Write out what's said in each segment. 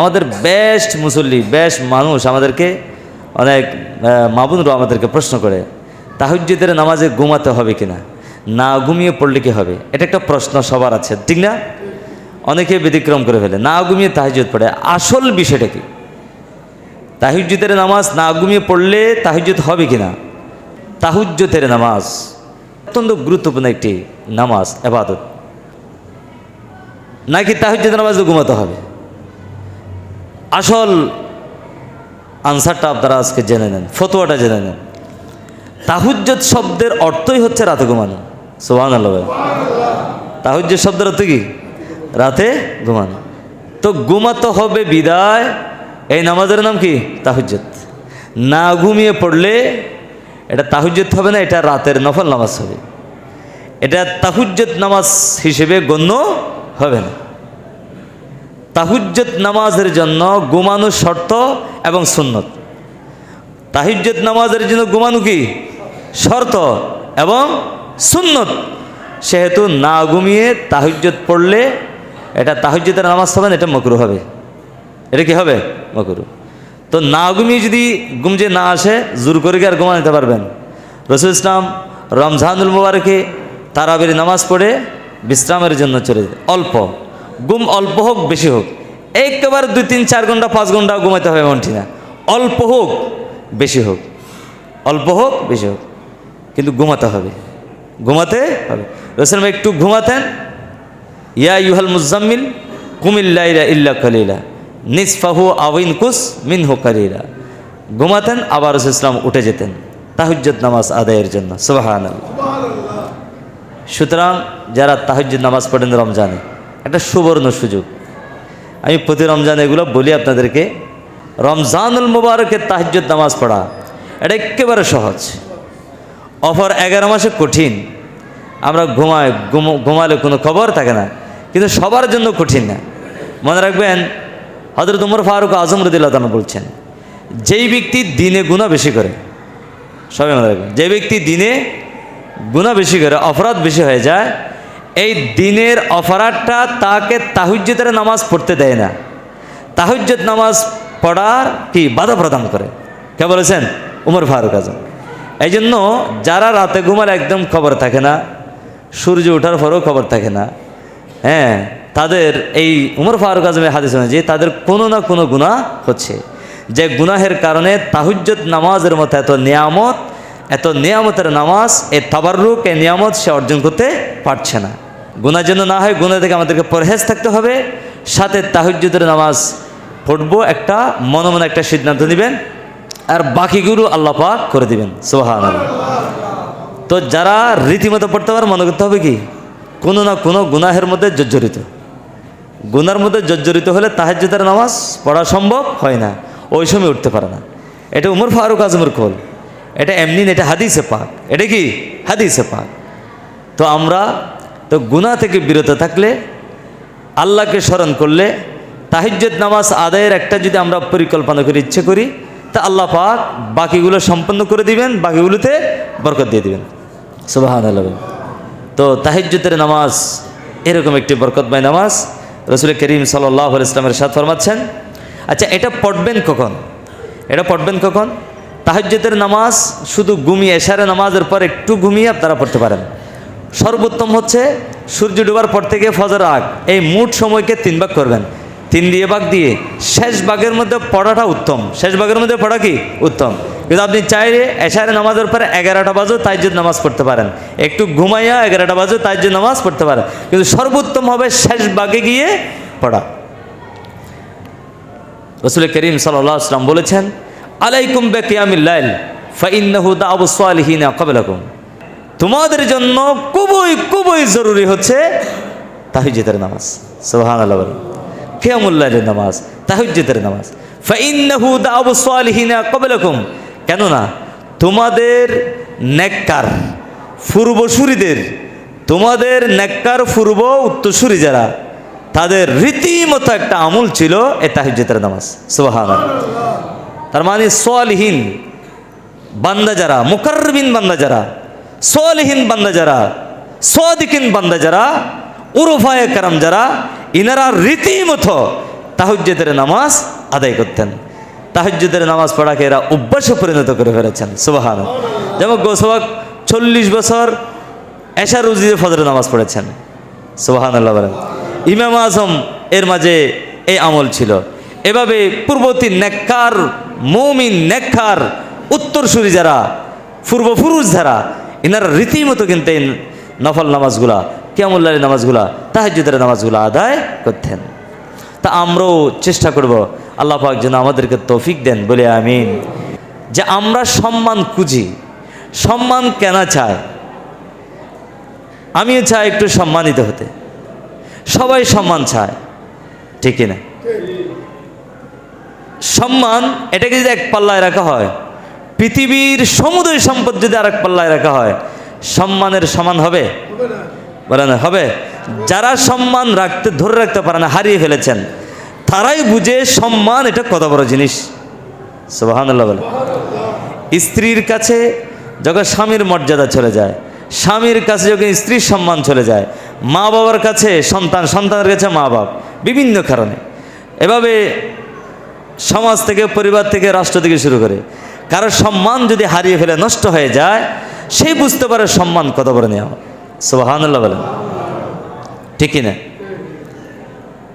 আমাদের বেস্ট মুসল্লি, বেস্ট মানুষ আমাদেরকে অনেক মাবুনরা আমাদেরকে প্রশ্ন করে তাহুজ্জিদের নামাজে ঘুমাতে হবে কিনা? না ঘুমিয়ে পড়লে কি হবে? এটা একটা প্রশ্ন সবার আছে, ঠিক না? অনেকে ব্যতিক্রম করে ফেলে, না ঘুমিয়ে তাহাজ্জুদ পড়ে। আসল বিষয়টা কি? তাহিজ্জুদের নামাজ না ঘুমিয়ে পড়লে তাহিজ্জুদ হবে কিনা? তাহুজ্জতের নামাজ অত্যন্ত গুরুত্বপূর্ণ একটি নামাজ, এবাদত। নাকি তাহিজ্জুদের নামাজে ঘুমাতে হবে? আসল আনসারটা আপনারা আজকে জেনে নেন, ফতোয়াটা জেনে নেন। তাহুজ্জত শব্দের অর্থই হচ্ছে রাতে ঘুমানো। সোহান আল্লাহ তাহুজ্জত শব্দের অর্থ কি? রাতে ঘুমানো। তো ঘুমাতে হবে বিদায়, এই নামাজের নাম কি? তাহুজ্জত না ঘুমিয়ে পড়লে এটা তাহুজ্জত হবে না, এটা রাতের নফল নামাজ হবে। এটা তাহুজ্জত নামাজ হিসেবে গণ্য হবে না। তাহুজ্জত নামাজের জন্য ঘুমানো শর্ত এবং সুন্নত। তাহিজ্জত নামাজের জন্য ঘুমানো কি? শর্ত এবং সুন্নত। সেহেতু না ঘুমিয়ে তাহিজ্জত পড়লে এটা তাহিজ্জতের নামাজ হবে এটা মকরু হবে। এটা কি হবে? মকরু। তো না ঘুমিয়ে যদি ঘুম যে না আসে, জোর করে আর ঘুমা নিতে পারবেন? রসুল ইসলাম রমজানুল মুবারকে তারাবির নামাজ পড়ে বিশ্রামের জন্য চলে যায়। অল্প। ঘুম অল্প হোক, বেশি হোক। একেবারে দুই তিন চার ঘণ্টা, পাঁচ ঘণ্টা ঘুমাইতে হবে এমনটি না। অল্প হোক, বেশি হোক। অল্প হোক, বেশি হোক। কিন্তু ঘুমাতে হবে। ঘুমাতে হবে। রসুল একটু ঘুমাতেন। ইয়া ইউহাল মুজাম্মিল কুমিল্লাইরা ইল্লা কলিলা, নিসফাহু আউইন কুস মিনহু কালিলা। ঘুমাতেন, আবার রসুল ইসলাম উঠে যেতেন। তাহুজ্জত নামাজ আদায়ের জন্য। সুবাহান সুতরাং যারা তাহুজ্জুদ নামাজ পড়েন রমজানে একটা সুবর্ণ সুযোগ। আমি প্রতি রমজান এগুলো বলি আপনাদেরকে। রমজানুল মুবারকের তাহাজ্জুদ নামাজ পড়া, এটা একেবারে সহজ। অফার এগারো মাসে কঠিন। আমরা ঘুমাই ঘুম- ঘুমালে কোনো খবর থাকে না, কিন্তু সবার জন্য কঠিন না। মনে রাখবেন হজরত উমর ফারুক আজম রদিল্লাহ বলছেন, যেই ব্যক্তি দিনে গুণা বেশি করে, সবাই মনে রাখবেন যে ব্যক্তি দিনে গুণা বেশি করে, অপরাধ বেশি হয়ে যায় এই দিনের অপরাধটা তাকে তাহুজ্জতের নামাজ পড়তে দেয় না। তাহুজ্জত নামাজ পড়ার কি বাধা প্রদান করে? কে বলেছেন? উমর ফারুক আজম। এই জন্য যারা রাতে ঘুমালে একদম খবর থাকে না, সূর্য ওঠার পরেও খবর থাকে না। হ্যাঁ তাদের এই উমর ফারুক আজমের হাদিস অনুযায়ী তাদের কোনো না কোনো গুণা হচ্ছে। যে গুনাহের কারণে তাহুজ্জত নামাজের মতো এত নিয়ামত, এত নিয়ামতের নামাজ, এ তাবারুক এ নিয়ামত সে অর্জন করতে পারছে না। গুণা যেন না হয় গুণা থেকে আমাদেরকে পরহেজ থাকতে হবে, সাথে তাহুজ্জুদের নামাজ পড়ব, একটা মনে মনে একটা সিদ্ধান্ত নেবেন, আর বাকিগুলো পাক করে দিবেন সোহান তো যারা রীতিমতো পড়তে পারে, মনে করতে হবে কি? কোনো না কোনো গুনাহের মধ্যে জর্জরিত। গুনার মধ্যে জর্জরিত হলে তাহাজ্জুদের নামাজ পড়া সম্ভব হয় না, ওই সময় উঠতে পারে না। এটা উমর ফারুক আজমের খোল এটা এমনি এটা হাদিসে পাক। এটা কি? হাদিসে পাক। তো আমরা তো গুনাহ থেকে বিরত থাকলে, আল্লাহকে স্মরণ করলে তাহিজ্জত নামাজ আদায়ের একটা যদি আমরা পরিকল্পনা করে, ইচ্ছে করি, তা আল্লাহ পাক বাকিগুলো সম্পন্ন করে দিবেন, বাকিগুলোতে বরকত দিয়ে দিবেন। সুবাহান তো তাহিজ্জতের নামাজ এরকম একটি বরকতময় নামাজ রসুল করিম সাল্লাহ ইসলামের সাথ ফরমাচ্ছেন। আচ্ছা এটা পড়বেন কখন? এটা পড়বেন কখন? তাহাজ্জতের নামাজ শুধু ঘুমিয়ে এশারে নামাজের পর একটু ঘুমিয়ে আপনারা পড়তে পারেন। সর্বোত্তম হচ্ছে সূর্য ডুবার পর থেকে ফজর আগ। এই মোট সময়কে তিন ভাগ করবেন। তিন দিয়ে ভাগ দিয়ে শেষ ভাগের মধ্যে পড়াটা উত্তম। শেষ ভাগের মধ্যে পড়া কি? উত্তম। কিন্তু আপনি চাইলে এশারে নামাজের পরে এগারোটা বাজেও তাইজুদ নামাজ পড়তে পারেন। একটু ঘুমাইয়া এগারোটা বাজেও তাইজুদ নামাজ পড়তে পারেন। কিন্তু সর্বোত্তম হবে শেষ ভাগে গিয়ে পড়া। রসুল করিম সাল্লাহ আসলাম বলেছেন, আলাইকুম বে কিয়ামিল্লাইল ফাইন্নাহু দাবু সালিহিনা কবলাকুম তোমাদের জন্য খুবই খুবই জরুরি হচ্ছে তাহিজ্জতের নামাজ। সুবহান আল্লাহ কিয়ামুল্লাইলের নামাজ তাহিজ্জতের নামাজ। দাবু কবলাকুম কেননা তোমাদের নেককার পূর্বসূরিদের, তোমাদের নেককার পূর্ব উত্তরসূরি যারা, তাদের রীতিমতো একটা আমল ছিল এ তাহিজ্জতের নামাজ। সুবহান তার মানে সোয়ালহীন বান্দা যারা মুকারবিন বান্দা যারা সোয়ালহীন বান্দা যারা সোয়াদিকিন বান্দা যারা, উরুফায়ে কারাম যারা, ইনারা রীতিমতো তাহজ্জুদের নামাজ আদায় করতেন। তাহজ্জুদের নামাজ পড়াকে এরা অভ্যাসে পরিণত করে ফেলেছেন। সুবাহান যেমন গোসবাক চল্লিশ বছর এশা রুজিদে ফজরের নামাজ পড়েছেন। সুবাহান আল্লাহ বলেন। ইমাম আজম এর মাঝে এই আমল ছিল। এভাবে পূর্ববর্তী নেককার, মৌমিন নেককার, উত্তরসূরি যারা, পূর্বপুরুষ যারা এনারা রীতিমতো কিন্তু এই নফল নামাজগুলা কেমুল্লারি নামাজগুলা তাহাজুদের নামাজগুলা আদায় করতেন। তা আমরাও চেষ্টা করব, আল্লাহ পাক যেন আমাদেরকে তৌফিক দেন, বলে আমিন। যে আমরা সম্মান খুঁজি, সম্মান কেনা চায় আমিও চাই একটু সম্মানিত হতে। সবাই সম্মান চায়, ঠিক না? সম্মান, এটাকে যদি এক পাল্লায় রাখা হয় পৃথিবীর সমুদয় সম্পদ যদি আর এক পাল্লায় রাখা হয়, সম্মানের সমান হবে? বলে না, হবে। যারা সম্মান রাখতে, ধরে রাখতে পারে না, হারিয়ে ফেলেছেন, তারাই বুঝে সম্মান এটা কত বড় জিনিস। সুবাহান্লাহ বলে। স্ত্রীর কাছে যখন স্বামীর মর্যাদা চলে যায়, স্বামীর কাছে যখন স্ত্রীর সম্মান চলে যায়, মা বাবার কাছে সন্তান, সন্তানের কাছে মা বাপ, বিভিন্ন কারণে। এভাবে সমাজ থেকে, পরিবার থেকে, রাষ্ট্র থেকে শুরু করে কারোর সম্মান যদি হারিয়ে ফেলে নষ্ট হয়ে যায়, সেই বুঝতে পারে সম্মান কত বড় নেওয়া সুবাহান্লাহ বলেন। ঠিকই না?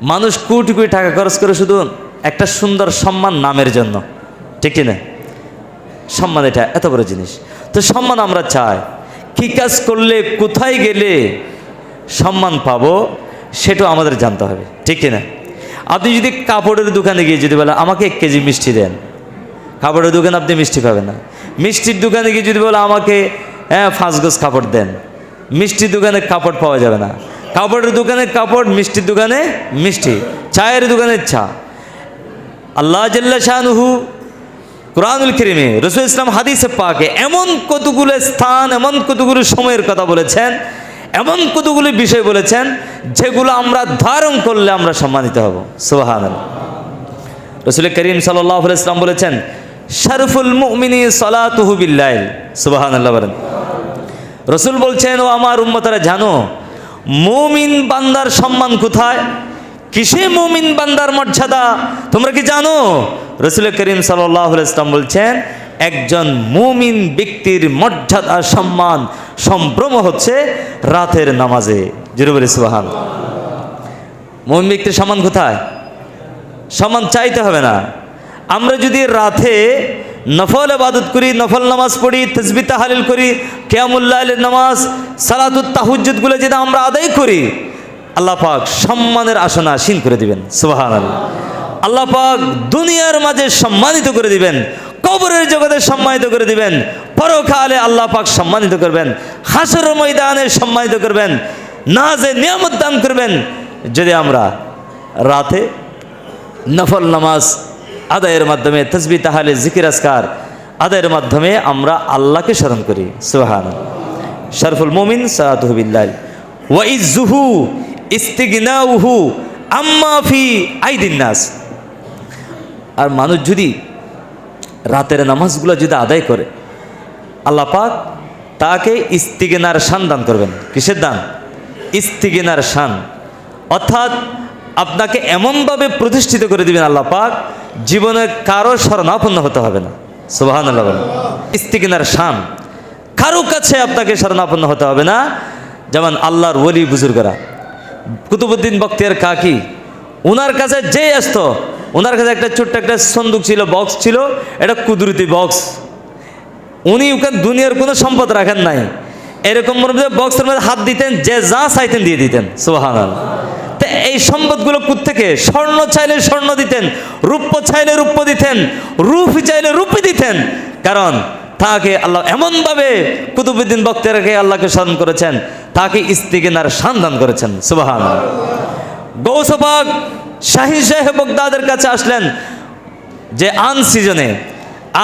মানুষ কোটি কোটি টাকা খরচ করে শুধু একটা সুন্দর সম্মান নামের জন্য। ঠিকই না? সম্মান এটা এত বড় জিনিস। তো সম্মান আমরা চাই। কী কাজ করলে, কোথায় গেলে সম্মান পাবো, সেটাও আমাদের জানতে হবে। ঠিক না? আপনি যদি কাপড়ের দোকানে গিয়ে যদি বলেন, আমাকে এক কেজি মিষ্টি দেন। কাপড়ের দোকানে আপনি মিষ্টি পাবেন না। মিষ্টির দোকানে গিয়ে যদি বলে আমাকে হ্যাঁ পাঁচ গোজ কাপড় দেন। মিষ্টির দোকানে কাপড় পাওয়া যাবে না। কাপড়ের দোকানে কাপড়, মিষ্টির দোকানে মিষ্টি। চায়ের দোকানে চা। আল্লাহ জাল্লা শাহনুহু কোরআনুল করিমে রসুল ইসলাম হাদিসে পাকে এমন কতগুলো স্থান, এমন কতগুলো সময়ের কথা বলেছেন, এমন কতগুলো বিষয় বলেছেন, যেগুলো আমরা ধারণ করলে আমরা সম্মানিত হব। সুবাহান রসুল করিম সাল্লাহ ইসলাম বলেছেন শরফুল মুমিনী সলাতুহু বিল্লাহ সুবাহান আল্লাহ বলেন। রসুল বলছেন, ও আমার উম্মতারা, জানো, মুমিন বান্দার সম্মান কোথায়? কিসে মুমিন বান্দার মর্যাদা? তোমরা কি জানো? রসুল করিম সাল্লাহ ইসলাম বলছেন, একজন মুমিন ব্যক্তির মর্যাদা, সম্মান সম্ভ্রম হচ্ছে রাতের নামাজে। জুরুবলি সুবাহান। মুমিন ব্যক্তির সম্মান কোথায়? সম্মান চাইতে হবে না। আমরা যদি রাতে নফল আবাদত করি, নফল নামাজ পড়ি তসবি তাহালিল করি কেয়ামুল্লাহ নামাজ, সালাতুত তাহুজ্জুদগুলো যদি আমরা আদায় করি, আল্লাহ পাক সম্মানের আসনা আসীন করে দিবেন সুবাহান আল্লাহ পাক দুনিয়ার মাঝে সম্মানিত করে দিবেন, কবরের জগতে সম্মানিত করে দিবেন, পরকালে আল্লাহ পাক সম্মানিত করবেন, হাসর ময়দানে সম্মানিত করবেন নাজে নিয়ামত দান করবেন। যদি আমরা রাতে নফল নামাজ আদায়ের মাধ্যমে তসবি তাহালে জিকির আসকার আদায়ের মাধ্যমে আমরা আল্লাহকে স্মরণ করি। সুহান শরফুল মোমিন সাহাতুবিল্লাহ ওয়াইজুহু ইস্তিগনাউহু, আম্মা ফি আইদিন নাস। আর মানুষ যদি রাতের নামাজগুলো যদি আদায় করে, আল্লাহ পাক তাকে ইস্তিগেনার শান দান করবেন। কিসের দান? ইস্তিগেনার শান। অর্থাৎ আপনাকে এমনভাবে প্রতিষ্ঠিত করে দিবেন আল্লাহ পাক, জীবনে কারও শরণাপন্ন হতে হবে না। সুবাহান আল্লাহ বলেন। ইস্তিগেনার শান। কারও কাছে আপনাকে শরণাপন্ন হতে হবে না। যেমন আল্লাহর ওলি বুজুর্গরা। কুতুবুদ্দিন বক্তিয়ার কাকি ওনার কাছে যে আসতো ওনার কাছে একটা ছোট্ট একটা সন্দুক ছিল, বক্স ছিল, এটা কুদরতি বক্স। উনি ওখানে দুনিয়ার কোনো সম্পদ রাখেন নাই। এরকম বক্সের মধ্যে হাত দিতেন, যে যা চাইতেন দিয়ে দিতেন। সুবাহান তো এই সম্পদগুলো থেকে স্বর্ণ চাইলে স্বর্ণ দিতেন, রূপ্য চাইলে রূপ্য দিতেন, রূপ চাইলে রূপই দিতেন। কারণ তাকে আল্লাহ এমনভাবে কুতুবুদ্দিন বক্তেরাকে আল্লাহকে স্মরণ করেছেন তাকে ইস্তিগেনার সন্ধান করেছেন। সুবাহান গৌসবাগ শাহি সাহেব বগদাদের কাছে আসলেন যে আন সিজনে,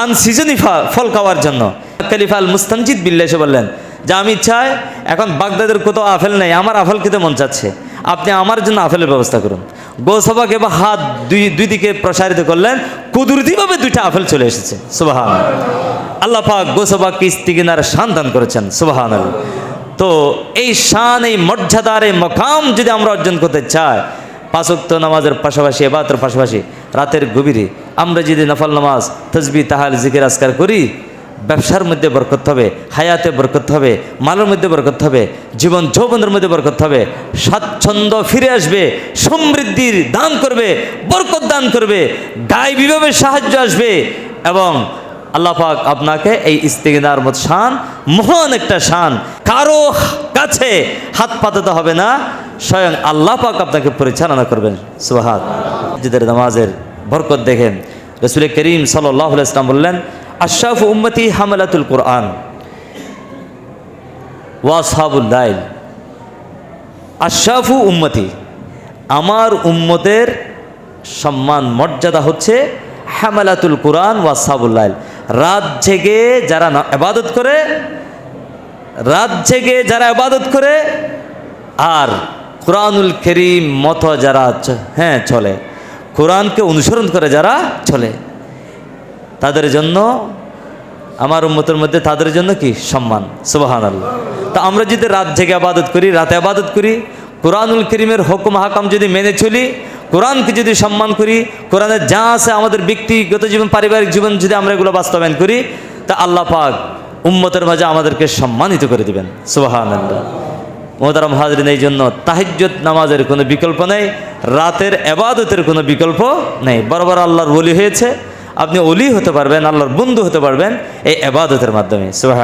আন সিজনই ফল খাওয়ার জন্য। খলিফাল মুস্তানজিদ বিল্লা এসে বললেন, যে আমি চাই, এখন বাগদাদের কোথাও আফেল নেই, আমার আফেল খেতে মন চাচ্ছে। আপনি আমার জন্য আফেলের ব্যবস্থা করুন। গৌসভাকে এবার হাত দুই দুই দিকে প্রসারিত করলেন, কুদরতিভাবে দুইটা আফেল চলে এসেছে। সুবাহান আল্লাহ পাক গোসবাকে শান দান করেছেন। সুবাহান তো এই শান, এই মর্যাদার, এই মকাম যদি আমরা অর্জন করতে চাই পাঁচক্ত নামাজের পাশাপাশি এবাতের পাশাপাশি, রাতের গভীরে আমরা যদি নফল নামাজ তসবি তাহাল জিকির আসকার করি ব্যবসার মধ্যে বরকত হবে, হায়াতে বরকত হবে, মালের মধ্যে বরকত হবে, জীবন যৌবনের মধ্যে বরকত হবে, স্বাচ্ছন্দ্য ফিরে আসবে, সমৃদ্ধির দান করবে, বরকত দান করবে, গায়ে বিভাবে সাহায্য আসবে এবং আল্লাহ পাক আপনাকে এই ইস্তেগিনার মত শান, মহান একটা শান, কারও কাছে হাত পাতাতে হবে না, স্বয়ং আল্লাহ পাক আপনাকে পরিচালনা করবেন সুহাদ নামাজের বরকত দেখেন। রসুল করিম সাল্লাহ ইসলাম বললেন আশরাফ উম্মতি হামলাতুল কোরআন ওয়াসাবুল্লাইল আশরাফু উম্মতি, আমার উম্মতের সম্মান, মর্যাদা হচ্ছে হামালাতুল কোরআন ওয়াসাবুল্লাইল রাত জেগে যারা এবাদত করে, রাত জেগে যারা এবাদত করে, আর কোরআনুল করিম মতো যারা হ্যাঁ চলে। কোরআনকে অনুসরণ করে যারা চলে। তাদের জন্য, আমার উম্মতের মধ্যে তাদের জন্য কি? সম্মান। সুবাহান আল্লাহ তা আমরা যদি রাত জেগে আবাদত করি, রাতে আবাদত করি, কোরআনুল করিমের হুকুম হাকাম যদি মেনে চলি, কোরআনকে যদি সম্মান করি কোরআনের যা আছে আমাদের ব্যক্তিগত জীবন, পারিবারিক জীবন যদি আমরা এগুলো বাস্তবায়ন করি, তা আল্লাহ পাক উম্মতের মাঝে আমাদেরকে সম্মানিত করে দিবেন। সুবাহান আল্লাহ মোহতারাম হাজরিন, এই জন্য তাহিজ্জত নামাজের কোনো বিকল্প নেই, রাতের এবাদতের কোনো বিকল্প নেই। বরাবর আল্লাহর বলি হয়েছে। আপনি অলি হতে পারবেন আল্লাহর বন্ধু হতে পারবেন এই আবাদতের মাধ্যমে সুবাহ